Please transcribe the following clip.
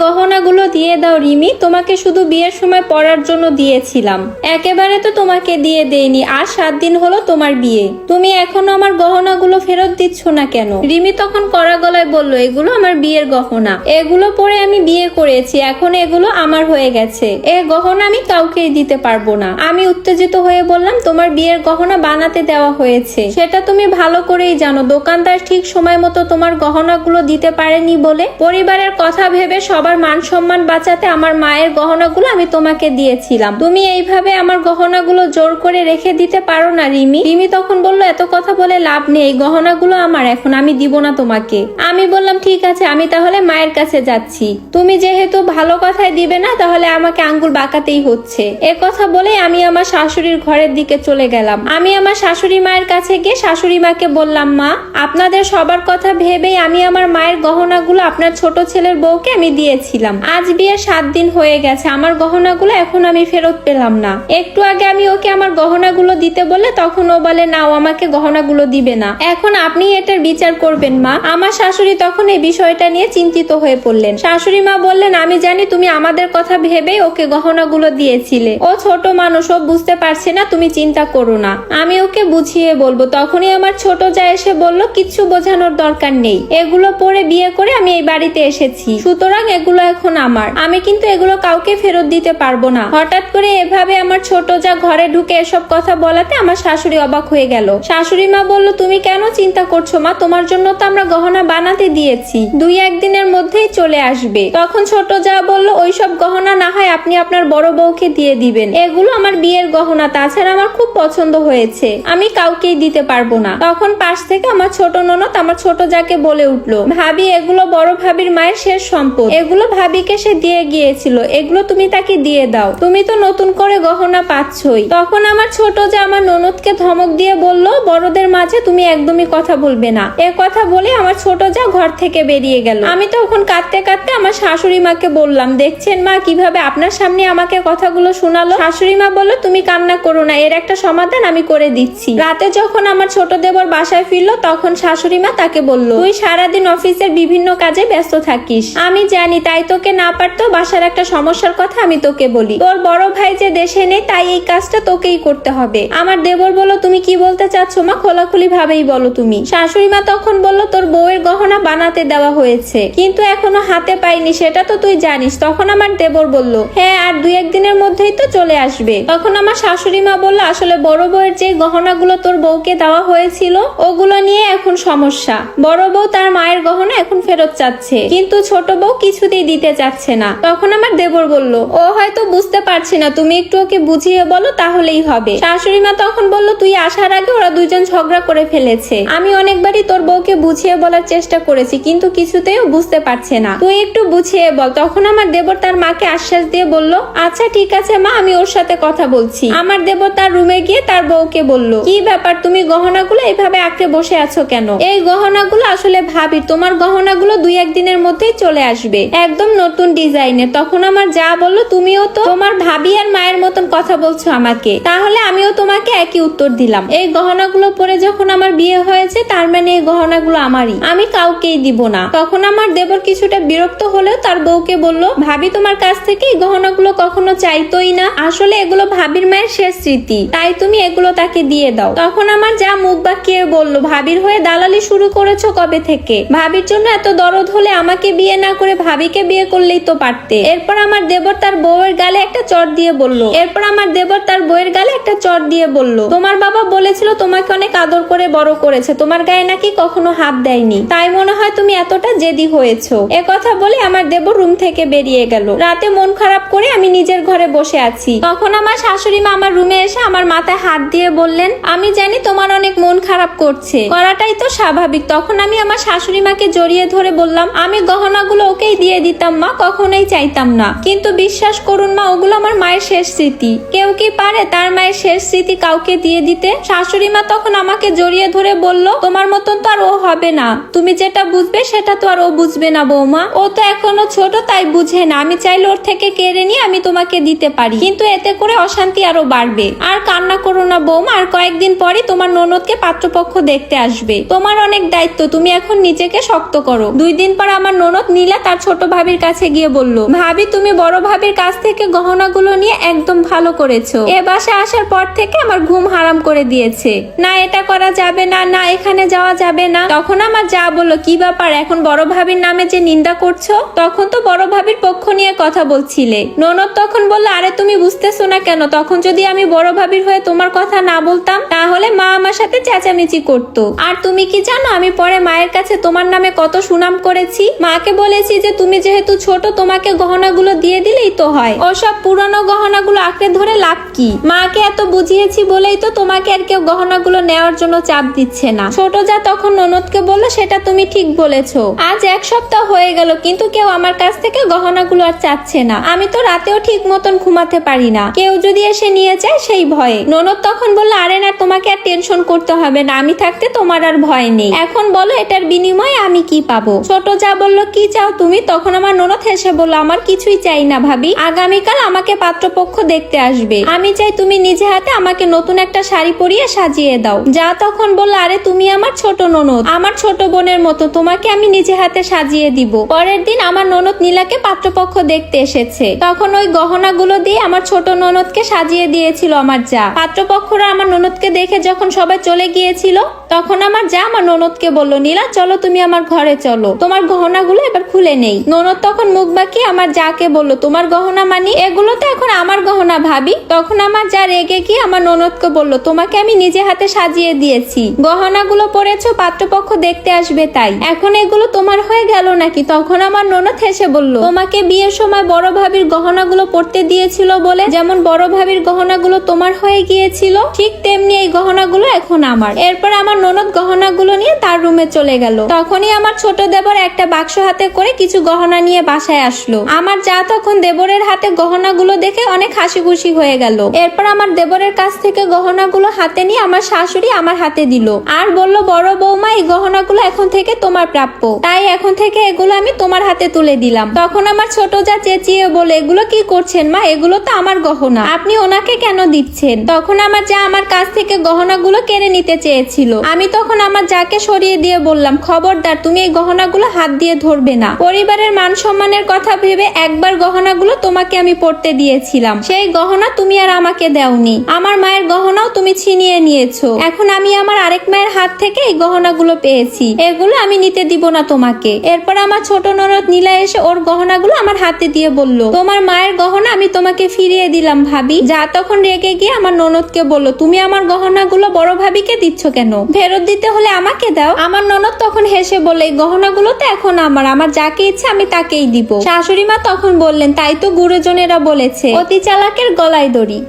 গহন গহনাগুলো দিয়ে দাও রিমি, তোমাকে শুধু বিয়ের সময় পরার জন্য দিয়েছিলাম। একেবারে তো তোমাকে দিয়ে দেইনি, আর সাত দিন হলো তোমার বিয়ে। তুমি এখনও আমার গহনাগুলো ফেরত দিচ্ছ না কেন? রিমি তখন কড়া গলায় বলল, এগুলো আমার বিয়ের গহনা। এগুলো পরে আমি বিয়ে করেছি, এখন এগুলো আমার হয়ে গেছে। এ গহনা আমি কাউকেই দিতে পারব না। আমি উত্তেজিত হয়ে বললাম, তোমার বিয়ের গহনা বানাতে দেওয়া হয়েছে। সেটা তুমি ভালো করেই জানো। দোকানদার ঠিক সময় মতো তোমার গহনাগুলো দিতে পারেনি বলে পরিবারের কথা ভেবে সবার মান সম্মান বাঁচাতে আমার মায়ের গহনাগুলো আমি তোমাকে দিয়েছিলাম। তুমি এইভাবে আমার গহনাগুলো জোর করে রেখে দিতে পারো না, রিমি। রিমি তখন বলল, এত কথা বলে লাভ নেই গহনাগুলো আমার, এখন আমি দিব না তোমাকে। আমি বললাম, ঠিক আছে, আমি তাহলে মায়ের কাছে যাচ্ছি। তুমি যেহেতু ভালো কথাই দিবে না, তাহলে আমাকে আঙ্গুল বাঁকাতেই হচ্ছে। এ কথা বলে আমি আমার শাশুড়ির ঘরের দিকে চলে গেলাম। আমি আমার শাশুড়ি মায়ের কাছে গিয়ে শাশুড়ি মাকে বললাম, মা, আপনাদের সবার কথা ভেবেই আমি আমার মায়ের গহনাগুলো আপনার ছোট ছেলের বউকে আমি দিয়েছিলাম। আজ বিয়ে সাত দিন হয়ে গেছে। আমার গহনাগুলো এখন আমি ফেরত পেলাম না। একটু আগে আমি ওকে আমার গহনাগুলো দিতে বললে তখন ও বলে, না, ও আমাকে গহনাগুলো দিবে না। এখন আপনি এটার বিচার করবেন, মা। আমার শাশুড়ি তখন এই বিষয়টা নিয়ে চিন্তিত হয়ে পড়লেন। শাশুড়ি মা বললেন, আমি জানি তুমি আমাদের কথা ভেবেই ওকে গহনাগুলো দিয়েছিলে। ও ছোট মানুষ, ও বুঝতে পারছে না, তুমি চিন্তা করো না। আমি ওকে বুঝিয়ে বলব। তখনই আমার ছোট যা এসে বলল, কিচ্ছু বোঝানোর দরকার নেই। এগুলো পরে বিয়ে করে আমি এই বাড়িতে এসেছি। সুতরাং এগুলো এখন আমার। আমি কিন্তু এগুলো কাউকে ফেরত দিতে পারব না। হঠাৎ করে এভাবে আমার ছোট যা ঘরে ঢুকে এসব কথা বলাতে আমার শাশুড়ি অবাক হয়ে গেল। শাশুড়ি মা বলল, তুমি কেন চিন্তা করছ মা? তোমার জন্য তো আমরা গহনা বানাতে দিয়েছি। দুই একদিনের মধ্যেই চলে আসবে। তখন ছোট যা বলল, ওইসব গহনা না হয় আপনি আপনার বড় বউকে দিয়ে দিবেন। এগুলো আমার বিয়ের গহনা। তাছাড়া আমার খুব পছন্দ হয়েছে। আমি কাউকেই দিতে পারব না। তখন পাশ থেকে আমার ছোট ননদ আমার ছোট যাকে বলে উঠল, ভাবি, এগুলো বড় ভাবির মায়ের শেষ সম্পদ। এগুলো ভাবিকে সে দিয়ে গিয়েছিল, এগুলো তুমি তাকে দিয়ে দাও। তুমি তো নতুন করে গহনা পাচ্ছই। তখন আমার ছোট যা আমার ননদকে ধমক দিয়ে বলল, বড়দের মাঝে তুমি একদমই কথা বলবে না। এ কথা বলে আমার ছোট যা ঘর থেকে বেরিয়ে গেল। আমি তখন কাঁদতে কাঁদতে আমার শাশুড়ি মাকে বললাম, দেখছেন মা কীভাবে আপনার সামনে আমাকে কথাগুলো শোনালো? শাশুড়ি মা বলল, তুমি কান্না করো না, এর একটা সমাধান আমি করে দিচ্ছি। রাতে যখন আমার ছোট দেবর বাসায় ফিরলো, তখন শাশুড়ি মা তাকে বলল, তুই সারাদিন অফিসের বিভিন্ন কাজে ব্যস্ত থাকিস। আমি জানি, তাই তোকে না পারতো বাসার একটা সমস্যার কথা আমি তোকে বলি। তোর বড় ভাই যে দেশে নেই, তাই এই কাজটা তোকেই করতে হবে। আমার দেবর বলল, তুমি কি বলতে চাচ্ছ মা? খোলাখুলি ভাবেই বলো তুমি। শাশুড়ি মা তখন বলল, তোর বউয়ের গহনা বানাতে দেওয়া হয়েছে, কিন্তু এখনও হাতে পাইনি, সেটা তো তুই জানিস। তখন আমার দেবর বলল হ্যাঁ আর দুই একদিনের মধ্যেই তো চলে আসবে। তখন আমার শাশুড়ি মা বলল, আসলে বড় বউয়ের যে গহনাগুলো তোর বউকে দেওয়া হয়েছিল, ওগুলো নিয়ে এখন সমস্যা। বড় বউ তার মায়ের গহনা এখন ফেরত চাচ্ছে, কিন্তু ছোট বউ কিছুতেই দিতে চাচ্ছে না। তখন আমার দেবর বলল, ও হয়তো বুঝতে পারছে না, তুমি একটু ওকে বুঝিয়ে বলো, তাহলেই হবে। শাশুড়ি মা তখন বলল, তুই আসার আগে ওরা দুইজন ঝগড়া করে ফেলেছে। আমি অনেকবারই তোর বউকে বুঝিয়ে বলার চেষ্টা করেছি, কিন্তু কিছুতেই ও বুঝতে পারছে না। তুই একটু বুঝিয়ে বল। তখন আমার দেবর তার মাকে আশ্বাস দিয়ে বলল আচ্ছা ঠিক আছে মা, আমি ওর সাথে কথা বলছি। আমার দেবর তার রুমে গিয়ে তার বউকে বলল, কি ব্যাপার, তুমি গহনাগুলো এইভাবে আঁকড়ে বসে আছো কেন? এই গহনাগুলো আসলে ভাবি তোমার গহনাগুলো দুই একদিনের মধ্যেই চলে আসবে। একদম নতুন ডিজাইনের। তখন আমার যা বলল তুমিও তো তোমার ভাবি আর মায়ের মতন কথা বলছো আমাকে। তাহলে আমিও তোমাকে একই উত্তর দিলাম। এই গহনাগুলো পরে যখন আমার বিয়ে হয়েছে, তার মানে এই গহনাগুলো আমারই। আমি কাউকেই দিব না। তখন আমার দেবর কিছুটা বিরক্ত হলেও তার বউকে বলল, ভাবি তোমার কাছ থেকে এই গহনাগুলো কখনো চাইতোই না। আসলে এগুলো ভাবির মায়ের শেষ স্মৃতি। তাই তুমি এগুলো তাকে দিয়ে দাও। তখন আমার যা মুখ বাঁকিয়ে বলল, ভাবির হয়ে দালালি শুরু করেছ কবে থেকে? ভাবির জন্য এত দরদ হলে আমাকে বিয়ে না করে ভাবিকে বিয়ে করলেই তো পারতে। এরপর আমার দেবর তার বউয়ের গালে একটা চট দিয়ে বলল। এরপর আমার দেবর তার বউয়ের গালে একটা চট দিয়ে বলল। তোমার বাবা বলেছিল তোমাকে অনেক আদর করে বড় করেছে। তোমার গায়ে নাকি কখনো হাত দেয়নি। তাই মনে হয় তুমি এতটা জেদি হয়েছো। এ কথা বলে আমার দেবর রুম থেকে বেরিয়ে গেল। রাতে মন খারাপ করে আমি নিজের ঘরে বসে আছি। তখন আমার শাশুড়ি মা আমার রুমে এসে আমার মাথায় হাত দিয়ে বললেন, আমি জানি তোমার অনেক মন খারাপ করছে। করাটাই তো স্বাভাবিক। তখন আমি আমার শাশুড়ি মাকে জড়িয়ে ধরে বললাম, আমি গহনাগুলো ওকেই দিয়ে দিতাম মা কখনোই চাইতাম না। কিন্তু বিশ্বাস করুন মা, ওগুলো আমার মায়ের শেষ স্মৃতি। কেউ কি পারে তার মায়ের শেষ স্মৃতি কাউকে দিয়ে দিতে? শাশুড়ি মা তখন আমাকে জড়িয়ে ধরে বলল, তোমার মতন তো আর ও হবে না। তুমি যেটা বুঝবে সেটা তো আর ও বুঝবে না বৌমা। ও তো এখনও ছোট, তাই বুঝে না। আমি চাইলে ওর থেকে কেড়ে নিয়ে আমি তোমাকে দিতে পারি। কিন্তু এতে করে অশান্তি আরও বাড়বে। আর কান্না করো না বৌমা, আর কয়েকদিন পরে তোমার ননদকে পাত্রপক্ষ দেখতে আসবে। তোমার অনেক দায়িত্ব, তুমি এখন নিজেকে শক্ত করো। দুই দিন পর আমার ননদ নীলা, তার ছোট ভাবির কাছে কাছে গিয়ে বলল, ভাবি, তুমি বড় ভাবির কাছ থেকে গহনাগুলো নিয়ে একদম ভালো করেছ। এ বাসায় আসার পর থেকে আমার ঘুম হারাম করে দিয়েছে। না এটা করা যাবে না না এখানে যাওয়া যাবে না। তখন আমার যা বলল, কি ব্যাপার? এখন বড় ভাবির নামে যে নিন্দা করছ? তখন তো বড় ভাবির পক্ষ নিয়ে কথা বলছিলে। ননদ তখন বলল, আরে, তুমি বুঝতেছো না কেন? তখন যদি আমি বড় ভাবির হয়ে তোমার কথা না বলতাম, তাহলে মা আমার সাথে চেঁচামেচি করতো। আর তুমি কি জানো, আমি পরে মায়ের কাছে তোমার নামে কত সুনাম করেছি? মাকে বলেছি যে, তুমি যেহেতু ছোট তোমাকে গহনাগুলো দিয়ে দিলেই তো হয়। ওসব পুরনো গহনাগুলো আঁকড়ে ধরে লাভ কি? মাকে এত বুঝিয়েছি বলেই তো তোমাকে আর কেউ গহনাগুলো নেওয়ার জন্য চাপ দিচ্ছে না। ছোট যা তখন ননদকে বলল, সেটা তুমি ঠিক বলেছ। আজ এক সপ্তাহ হয়ে গেল, কিন্তু কেউ আমার কাছ থেকে গহনাগুলো আর চাচ্ছে না। আমি তো রাতেও ঠিক মতন ঘুমাতে পারি না। কেউ যদি এসে নিয়ে যায়, সেই ভয়ে। ননদ তখন বলল, আরে না, তোমাকে আর টেনশন করতে হবে না। আমি থাকতে তোমার আর ভয় নেই। এখন বলো, এটার বিনিময়ে আমি কি পাবো? ছোট যা বলল, কি চাও তুমি? তখন আমার ননদ হেসে বলল, আমার কিছুই চাই না ভাবি। আগামীকাল আমাকে পাত্রপক্ষ দেখতে আসবে। আমি চাই তুমি নিজে হাতে আমাকে নতুন একটা শাড়ি পরিয়ে সাজিয়ে দাও। যা তখন বলল, আরে, তুমি আমার ছোট ননদ। আমার ছোট বোনের মতো, তোমাকে আমি নিজে হাতে সাজিয়ে দিব। পরের দিন আমার ননদ নীলাকে পাত্রপক্ষ দেখতে এসেছে। তখন ওই গহনাগুলো দিয়ে আমার ছোট ননদকে সাজিয়ে দিয়েছিল আমার যা। পাত্রপক্ষরা আমার ননদকে দেখে যখন সবাই চলে গিয়েছিল, তখন আমার যা, আমার ননদকে বলল, নীলা, চলো তুমি আমার ঘরে চলো। তোমার গহনাগুলো এবার খুলে নেই। ননদ তখন মুখ বাঁকিয়ে আমার যাকে বলল, তোমার গহনা মানি? এগুলো তো এখন আমার গহনা ভাবি। তখন আমার যা রেগে গিয়ে আমার ননদকে বলল, তোমাকে আমি নিজে হাতে সাজিয়ে দিয়েছি। গহনাগুলো পরেছো, পাত্রপক্ষ দেখতে আসবে তাই। এখন এগুলো তোমার হয়ে গেল নাকি? তখন আমার ননদ হেসে বলল, তোমাকে বিয়ের সময় বড় ভাবির গহনাগুলো পড়তে দিয়েছিল বলে, যেমন বড় ভাবির গহনাগুলো তোমার হয়ে গিয়েছিল, ঠিক তেমনি এই গহনাগুলো এখন আমার। এরপর আমার ননদ গহনাগুলো নিয়ে তার রুমে চলে গেল। তখনই আমার ছোট দেবর একটা বাক্স হাতে করে কিছু গহনা নিয়ে বাসায় আসলো। আমার যা তখন দেবরের হাতে গহনাগুলো দেখে অনেক হাসি খুশি হয়ে গেল। এরপর আমার দেবরের কাছ থেকে গহনাগুলো হাতে নিয়ে আমার শাশুড়ি আমার হাতে দিল। আর বলল, বড় বৌমা, এই গহনাগুলো এখন থেকে তোমার প্রাপ্য। তাই এখন থেকে এগুলো আমি তোমার হাতে তুলে দিলাম। তখন আমার ছোট যা চেঁচিয়ে বলে, এগুলো কি করছেন মা? এগুলো তো আমার গহনা। আপনি ওনাকে কেন দিচ্ছেন? তখন আমার যা আমার কাছ থেকে গহনাগুলো কেড়ে নিতে চেয়েছিল। আমি তখন আমার যাকে সরিয়ে দিয়ে বললাম, খবরদার, তুমি এই গহনাগুলো হাত দিয়ে ধরবে না। পরিবারের মান সম্মানের কথা ভেবে একবার গহনাগুলো তোমাকে আমি পড়তে দিয়েছিলাম। সেই গহনা তুমি আর আমাকে দেওনি। আমার মায়ের গহনাও তুমি ছিনিয়ে নিয়েছো। এখন আমি আমার আরেক মায়ের হাত থেকে এই গহনাগুলো পেয়েছি। এগুলো আমি নিতে দিব না তোমাকে। এরপর আমার ছোট ননদ নীলা এসে ওর গহনাগুলো আমার হাতে দিয়ে বলল, তোমার মায়ের গহনা আমি তোমাকে ফিরিয়ে দিলাম ভাবি। যা তখন রেগে গিয়ে আমার ননদকে বলল, তুমি আমার গহনাগুলো বড় ভাবিকে দিচ্ছ কেন? ফেরত দিতে হলে আমাকে দাও। আমার ননদ তখন হেসে বলে "এই গহনাগুলো তো এখন আমার। আমার যাকে ইচ্ছে আমি তাকেই দিব। শাশুড়ি মা তখন বললেন তাই তো গুরুজনেরা বলেছে অতি চালাকের গলায় দড়ি।